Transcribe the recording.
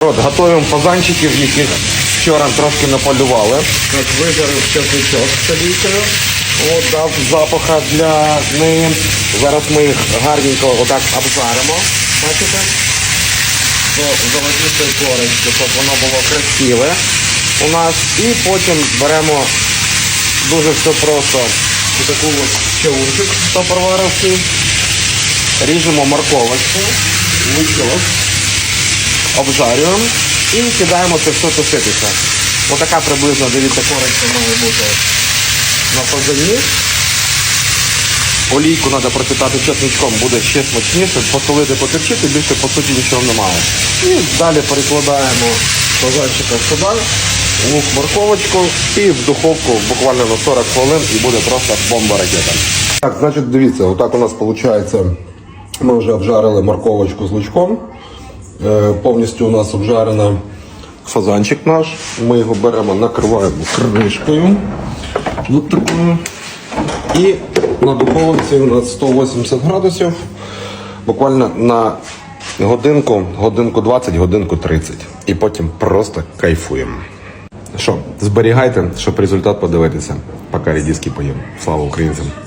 От, готуємо фазанчиків, яких вчора трошки наполювали. Так, вижарив чесничок з олійкою. От, дав запаха для неї. Зараз ми їх гарненько отак обжаримо. Бачите? Золотистої корочки, щоб воно було красиве у нас. І потім беремо дуже все просто таку от чаурчик топорваровський. Ріжемо морковочку, лучок обжарюємо і кидаємо це все тушитися. Отака приблизно, дивіться, корочка має бути на фазані. Олійку треба пропитати чесничком, буде ще смачніше, посолити, потерчити, більше по суті нічого немає. І далі перекладаємо фазанчика сюди, лук, морковочку і в духовку буквально на 40 хвилин і буде просто бомба ракета. Так, значить, дивіться, отак у нас виходить. Ми вже обжарили морковочку з лучком. Е, Повністю у нас обжарена фазанчик наш. Ми його беремо, накриваємо кришкою. От такою. І на духовці у нас 180 градусів. Буквально на годинку, годинку 20, годинку 30. І потім просто кайфуємо. Що, зберігайте, щоб результат подивитися. Поки рідіски поїм. Слава українцям!